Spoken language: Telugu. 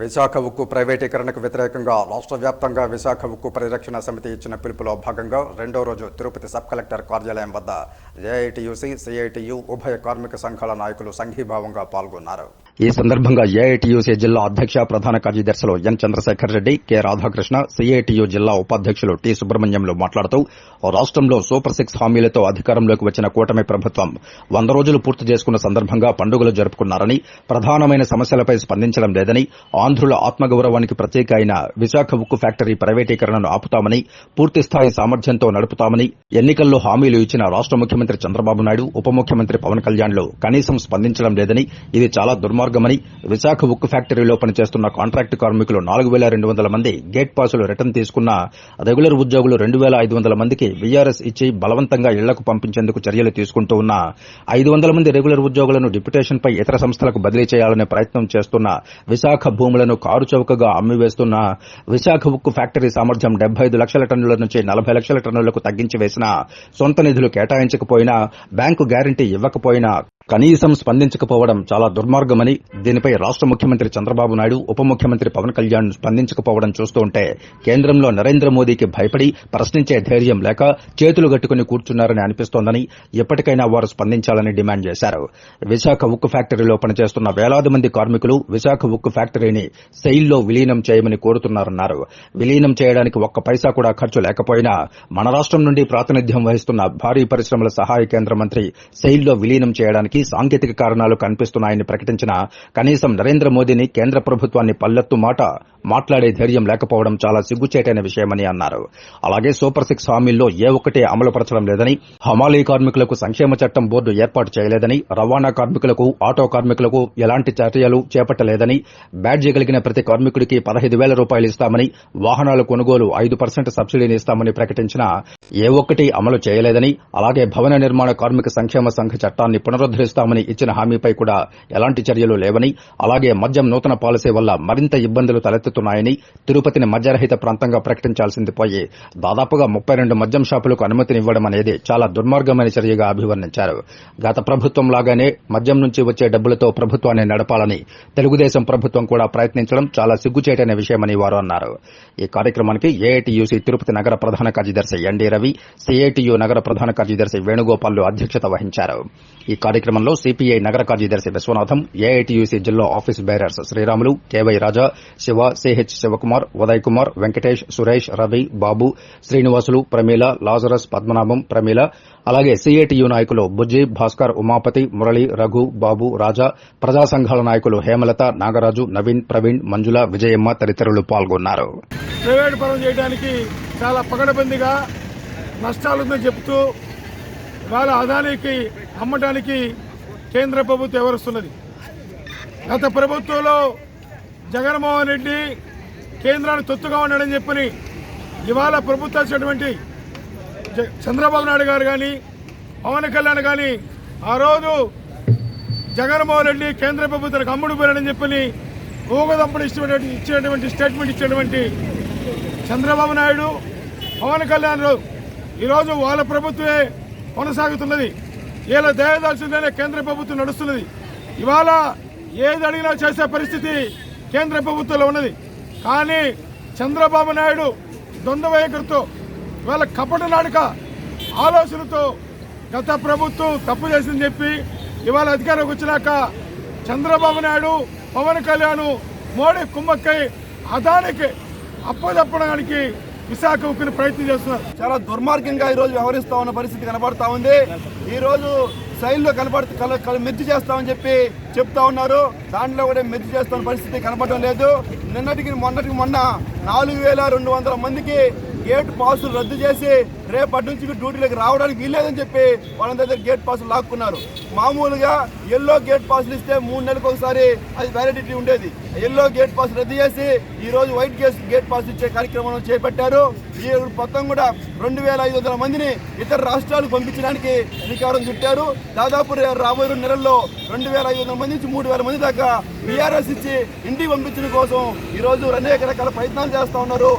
విశాఖ ఉక్కు ప్రైవేటీకరణకు వ్యతిరేకంగా రాష్ట్ర వ్యాప్తంగా విశాఖ ఉక్కు పరిరక్షణ సమితి ఇచ్చిన పిలుపులో భాగంగా రెండో రోజు తిరుపతి సబ్ కలెక్టర్ కార్యాలయం వద్ద ఏఐటియుసి సిఐటియు ఉభయ కార్మిక సంఘాల నాయకులు సంఘీభావంగా పాల్గొన్నారు. ఈ సందర్భంగా ఏఐటియుసీ జిల్లా అధ్యక్ష ప్రధాన కార్యదర్శులు N Chandrasekhar Reddy K Radhakrishna CITU జిల్లా ఉపాధ్యక్షులు టి సుబ్రహ్మణ్యంలు మాట్లాడుతూ రాష్ట్రంలో సూపర్ సిక్స్ హామీలతో అధికారంలోకి వచ్చిన కూటమి ప్రభుత్వం వంద రోజులు పూర్తి చేసుకున్న సందర్భంగా పండుగలు జరుపుకున్నారని ప్రధానమైన సమస్యలపై స్పందించడం లేదని ఆంధ్రుల ఆత్మగౌరవానికి ప్రత్యేక అయిన విశాఖ ఉక్కు ఫ్యాక్టరీ ప్రైవేటీకరణను ఆపుతామని పూర్తిస్థాయి సామర్థ్యంతో నడుపుతామని ఎన్నికల్లో హామీలు ఇచ్చిన రాష్ట్ర ముఖ్యమంత్రి చంద్రబాబు నాయుడు ఉప ముఖ్యమంత్రి పవన్ కళ్యాణ్లు కనీసం స్పందించడం లేదని ఇది చాలా మార్గమని విశాఖ ఉక్కు ఫ్యాక్టరీలో పనిచేస్తున్న కాంట్రాక్టు కార్మికులు నాలుగు వేల రెండు వందల మంది గేట్ పాసులు రిటర్న్ తీసుకున్న రెగ్యులర్ ఉద్యోగులు రెండు వేల ఐదు వందల మందికి వీఆర్ఎస్ ఇచ్చి బలవంతంగా ఇళ్ళకు పంపించేందుకు చర్యలు తీసుకుంటూ ఉన్న ఐదు వందల మంది రెగ్యులర్ ఉద్యోగులను డిప్యుటేషన్ పై ఇతర సంస్థలకు బదిలీ చేయాలనే ప్రయత్నం చేస్తున్న విశాఖ భూములను కారు చౌకగా అమ్మివేస్తున్న విశాఖ ఉక్కు ఫ్యాక్టరీ సామర్థ్యం డెబ్బై ఐదు లక్షల టన్నుల నుంచి నలభై లక్షల టన్నులకు తగ్గించి వేసినా సొంత నిధులు కేటాయించకపోయినా బ్యాంకు గ్యారంటీ ఇవ్వకపోయినా కనీసం స్పందించకపోవడం చాలా దుర్మార్గమని దీనిపై రాష్ట్ర ముఖ్యమంత్రి చంద్రబాబు నాయుడు ఉప ముఖ్యమంత్రి పవన్ కళ్యాణ్ స్పందించకపోవడం చూస్తుంటే కేంద్రంలో నరేంద్ర మోదీకి భయపడి ప్రశ్నించే ధైర్యం లేక చేతులు గట్టుకుని కూర్చున్నారని అనిపిస్తోందని ఎప్పటికైనా వారు స్పందించాలని డిమాండ్ చేశారు. విశాఖ ఉక్కు ఫ్యాక్టరీలో పనిచేస్తున్న వేలాది మంది కార్మికులు విశాఖ ఉక్కు ఫ్యాక్టరీని సెయిల్లో విలీనం చేయమని కోరుతున్నారన్నారు. విలీనం చేయడానికి ఒక్క పైసా కూడా ఖర్చు లేకపోయినా మన రాష్ట్రం నుండి ప్రాతినిధ్యం వహిస్తున్న భారీ పరిశ్రమల సహాయ కేంద్ర మంత్రి సెయిల్లో విలీనం చేయడానికి సాంకేతిక కారణాలు కనిపిస్తున్నాయని ప్రకటించిన కనీసం నరేంద్ర మోదీని కేంద్ర ప్రభుత్వాన్ని పల్లెత్తు మాట మాట్లాడే ధైర్యం లేకపోవడం చాలా సిగ్గుచేటైన విషయమని అన్నారు. అలాగే సూపర్ సిక్స్ హామీల్లో ఏ ఒక్కటి అమలుపరచడం లేదని హమాలీ కార్మికులకు సంక్షేమ చట్టం బోర్డు ఏర్పాటు చేయలేదని రవాణా కార్మికులకు ఆటో కార్మికులకు ఎలాంటి చర్యలు చేపట్టలేదని బ్యాడ్జీ కలిగిన ప్రతి కార్మికుడికి పదహైదు వేల రూపాయలు ఇస్తామని వాహనాల కొనుగోలు ఐదు పర్సెంట్ సబ్సిడీని ఇస్తామని ప్రకటించినా ఏ ఒక్కటి అమలు చేయలేదని అలాగే భవన నిర్మాణ కార్మిక సంక్షేమ సంఘ చట్టాన్ని పునరుద్దరిస్తామని ఇచ్చిన హామీపై కూడా ఎలాంటి చర్యలు లేవని అలాగే మద్యం నూతన పాలసీ వల్ల మరింత ఇబ్బందులు తలెత్తుతున్నాయని తిరుపతిని మద్యరహిత ప్రాంతంగా ప్రకటించాల్సింది పోయి దాదాపుగా ముప్పై రెండు మద్యం షాపులకు అనుమతినివ్వడం అనేది చాలా దుర్మార్గమైన చర్యగా అభివర్ణించారు. గత ప్రభుత్వం లాగానే మద్యం నుంచి వచ్చే డబ్బులతో ప్రభుత్వాన్ని నడపాలని తెలుగుదేశం ప్రభుత్వం కూడా ప్రయత్నించడం చాలా సిగ్గుచేటైన విషయమని వారు అన్నారు. ఈ కార్యక్రమానికి ఏఐటియుసి తిరుపతి నగర ప్రధాన కార్యదర్శి ఎన్డీ రవి సిఐటియు నగర ప్రధాన కార్యదర్శి వేణుగోపాల్లు అధ్యక్షత వహించారు. ఈ కార్యక్రమంలో సిపిఐ నగర కార్యదర్శి విశ్వనాథం ఏఐటియుసి జిల్లా office bearers Sriramulu KY Raja Siva CH Sivakumar Uday Kumar Venkatesh Suresh Ravi Babu Srinivasulu Pramila Lazarus Padmanabham Pramila అలాగే సిఐటియు నాయకులు బుజ్జి భాస్కర్ ఉమాపతి మురళి రఘు బాబు రాజా ప్రజా సంఘాల నాయకులు హేమలత నాగరాజు నవీన్ ప్రవీణ్ మంజుల విజయమ్మ తదితరులు పాల్గొన్నారు. ప్రైవేట్ చేయడానికి చాలా పగడబందిగా నష్టాలుందని చెప్తూ వాళ్ళ అదానికి అమ్మటానికి కేంద్ర ప్రభుత్వం ఎవరుస్తున్నది గత ప్రభుత్వంలో జగన్మోహన్ రెడ్డి కేంద్రానికి తొత్తుగా ఉన్నాడని చెప్పని ఇవాళ ప్రభుత్వం వచ్చినటువంటి జ- చంద్రబాబు నాయుడు గారు కానీ పవన్ కళ్యాణ్ కానీ ఆ రోజు జగన్మోహన్ రెడ్డి కేంద్ర ప్రభుత్వానికి అమ్ముడు పోయాడని చెప్పని ఊగదంపలు ఇచ్చినటువంటి ఇచ్చినటువంటి స్టేట్మెంట్ ఇచ్చినటువంటి చంద్రబాబు నాయుడు పవన్ కళ్యాణ్ ఈరోజు వాళ్ళ ప్రభుత్వమే కొనసాగుతున్నది. వీళ్ళ దయదాల్సిందనే కేంద్ర ప్రభుత్వం నడుస్తున్నది. ఇవాళ ఏది అడిగినా చేసే పరిస్థితి కేంద్ర ప్రభుత్వంలో ఉన్నది. కానీ చంద్రబాబు నాయుడు ద్వంద్వ వాళ్ళ ఇవాళ కపట నాడక ఆలోచనతో గత ప్రభుత్వం తప్పు చేసిందని చెప్పి ఇవాళ అధికారంలోకి వచ్చినాక చంద్రబాబు నాయుడు పవన్ కళ్యాణ్ మోడీ కుమ్మక్కై అదానికి అప్పదప్పడానికి విశాఖ ప్రయత్నం చేస్తున్నారు. చాలా దుర్మార్గంగా ఈ రోజు వ్యవహరిస్తా ఉన్న పరిస్థితి కనబడతా ఉంది. ఈరోజు శైలిలో కనబడుతూ కల కల- మెర్జి చేస్తామని చెప్పి చెప్తా ఉన్నారు. దాంట్లో కూడా మెర్జి చేస్తున్న పరిస్థితి కనపడడం లేదు. నిన్నటికి మొన్నటికి మొన్న నాలుగు వేల రెండు వందల మందికి గేట్ పాసులు రద్దు చేసి రేపటి నుంచి డ్యూటీలకు డ్యూటీలోకి రావడానికి వీల్లేదని చెప్పి వాళ్ళందరి దగ్గర గేట్ పాసులు లాక్కున్నారు. మామూలుగా ఎల్లో గేట్ పాసులు ఇస్తే మూడు నెలలకు ఒకసారి అది వ్యాలిడిటీ ఉండేది. ఎల్లో గేట్ పాస్ రద్దు చేసి ఈ రోజు వైట్ గేస్ గేట్ పాస్ ఇచ్చే కార్యక్రమం చేపట్టారు. ఈ మొత్తం కూడా రెండు వేల ఐదు వందల మందిని ఇతర రాష్ట్రాలకు పంపించడానికి శ్రీకారం చుట్టారు. దాదాపు రాబోయే రెండు నెలల్లో రెండు వేల ఐదు వందల మంది నుంచి మూడు వేల మంది దాకా బీఆర్ఎస్ ఇచ్చి ఇంటికి పంపించడం కోసం ఈ రోజు అనేక రకాల ప్రయత్నాలు చేస్తూ ఉన్నారు.